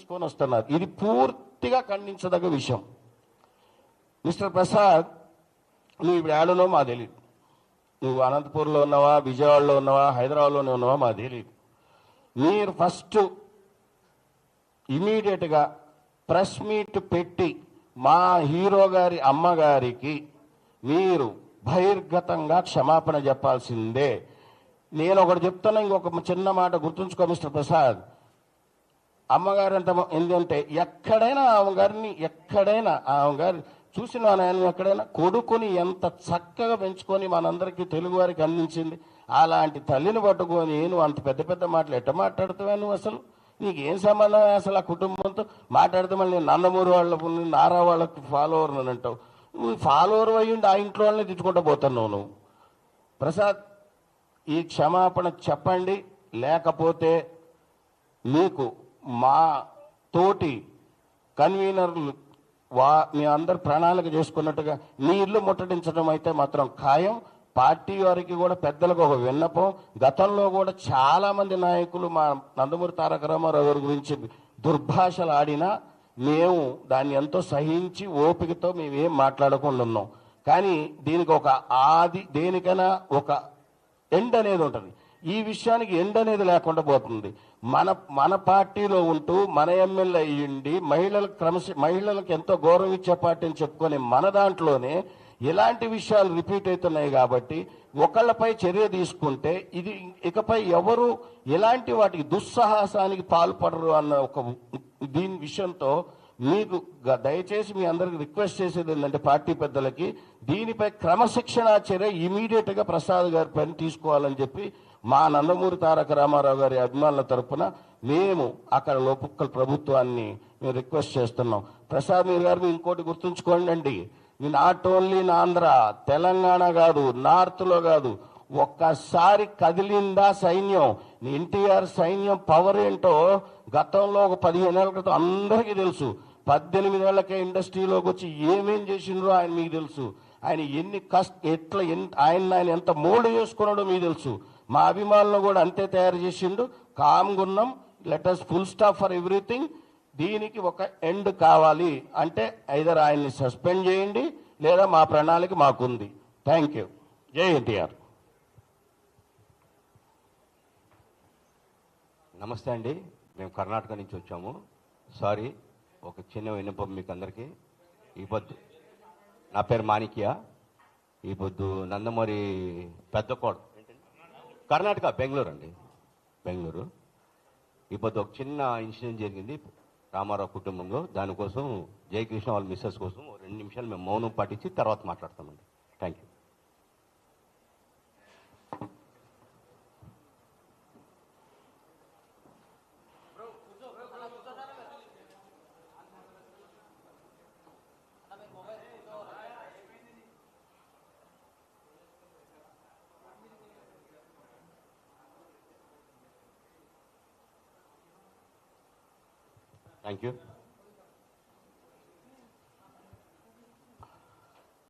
తీసుకొని వస్తున్నారు. ఇది పూర్తిగా ఖండించదగ్గ విషయం. మిస్టర్ ప్రసాద్ నువ్వు ఇప్పుడు ఏడనో మా తెలియదు నువ్వు అనంతపూర్లో ఉన్నావా విజయవాడలో ఉన్నావా హైదరాబాద్లోనే ఉన్నావా మా తెలియదు మీరు ఫస్ట్ ఇమీడియట్గా ప్రెస్ మీట్ పెట్టి మా హీరో గారి అమ్మగారికి మీరు బహిర్గతంగా క్షమాపణ చెప్పాల్సిందే. నేను ఒకటి చెప్తున్నా ఇంకొక చిన్న మాట గుర్తుంచుకో మిస్టర్ ప్రసాద్. అమ్మగారు అంత ఎందుకంటే ఎక్కడైనా ఆమె గారిని ఎక్కడైనా ఆమెగారు చూసిన ఆయన ఎక్కడైనా కొడుకుని ఎంత చక్కగా పెంచుకొని మనందరికీ తెలుగు వారికి అందించింది. అలాంటి తల్లిని పట్టుకొని నువ్వు అంత పెద్ద పెద్ద మాటలు ఎట్ట మాట్లాడుతావా నువ్వు అసలు? నీకు ఏం సంబంధం అసలు ఆ కుటుంబంతో? మాట్లాడితే మళ్ళీ నేను నందమూరి వాళ్ళ నారా వాళ్ళకి ఫాలోవర్ అని అంటావు. నువ్వు ఫాలోవర్ అయ్యిండి ఆ ఇంట్లో వాళ్ళని తిట్టుకుంటూ పోతున్నావు నువ్వు. ప్రసాద్ ఈ క్షమాపణ చెప్పండి లేకపోతే మీకు మా తోటి కన్వీనర్లు వా మీ అందరు ప్రణాళిక చేసుకున్నట్టుగా మీ ఇల్లు ముట్టడించడం అయితే మాత్రం ఖాయం. పార్టీ వారికి కూడా పెద్దలకు ఒక విన్నపం. గతంలో కూడా చాలా మంది నాయకులు మా నందమూరి తారక రామారావు గారి గురించి దుర్భాషలు ఆడినా మేము దాన్ని ఎంతో సహించి ఓపికతో మేము ఏం మాట్లాడకుండా ఉన్నాం. కానీ దీనికి ఒక ఆది దేనికైనా ఒక ఎండ్ అనేది ఉంటుంది. ఈ విషయానికి ఎండ్ అనేది లేకుండా పోతుంది. మన మన పార్టీలో ఉంటూ మన ఎమ్మెల్యే అయ్యిండి మహిళలకు క్రమశ మహిళలకు ఎంతో గౌరవం ఇచ్చే పార్టీ అని చెప్పుకొని మన దాంట్లోనే ఇలాంటి విషయాలు రిపీట్ అవుతున్నాయి కాబట్టి ఒకళ్ళపై చర్య తీసుకుంటే ఇది ఇకపై ఎవరు ఎలాంటి వాటికి దుస్సాహసానికి పాల్పడరు అన్న ఒక దీని విషయంతో మీకు గ- దయచేసి మీ అందరికి రిక్వెస్ట్ చేసేది ఏంటంటే పార్టీ పెద్దలకి దీనిపై క్రమశిక్షణ చర్య ఇమీడియట్గా ప్రసాద్ గారి పని తీసుకోవాలని చెప్పి మా నందమూరి తారక రామారావు గారి అభిమానుల తరపున మేము అక్కడ లోపుక్కల ప్రభుత్వాన్ని మేము రిక్వెస్ట్ చేస్తున్నాం. ప్రసాద్ మీరు గారు ఇంకోటి గుర్తుంచుకోండి అండి. Not only in Andhra Telangana కాదు నార్త్లో కాదు ఒక్కసారి కదిలిందా సైన్యం ఎన్టీఆర్ సైన్యం పవర్ ఏంటో గతంలో ఒక పదిహేను ఏళ్ళ క్రితం అందరికీ తెలుసు. పద్దెనిమిది ఏళ్ళకే ఇండస్ట్రీలోకి వచ్చి ఏమేం చేసిండ్రో ఆయన మీకు తెలుసు. ఆయన ఎన్ని కష్ట ఎట్లా ఎంత ఆయన ఆయన ఎంత మోల్డ్ చేసుకున్నాడో మీకు తెలుసు. మా అభిమానులు కూడా అంతే తయారు చేసిండు. కామ్గున్నాం letters full stop for everything. దీనికి ఒక ఎండ్ కావాలి అంటే ఐదర్ ఆయన్ని సస్పెండ్ చేయండి లేదా మా ప్రణాళిక మాకుంది. Thank you. జై ఎన్టీఆర్. నమస్తే అండి. మేము కర్ణాటక నుంచి వచ్చాము. సారీ. ఒక చిన్న విన్నపం మీకు అందరికీ ఈ పొద్దు నా పేరు మాణిక్య. ఈ పొద్దు నందమూరి పెద్దకోడ కర్ణాటక బెంగళూరు అండి. బెంగళూరు. ఈ పొద్దు ఒక చిన్న ఇన్సిడెంట్ జరిగింది. రామారావు కుటుంబంలో. దానికోసం జయకృష్ణ వాళ్ళ మిస్సెస్ కోసం రెండు నిమిషాలు మేము మౌనం పాటించి తర్వాత మాట్లాడతామండి. Thank you thank you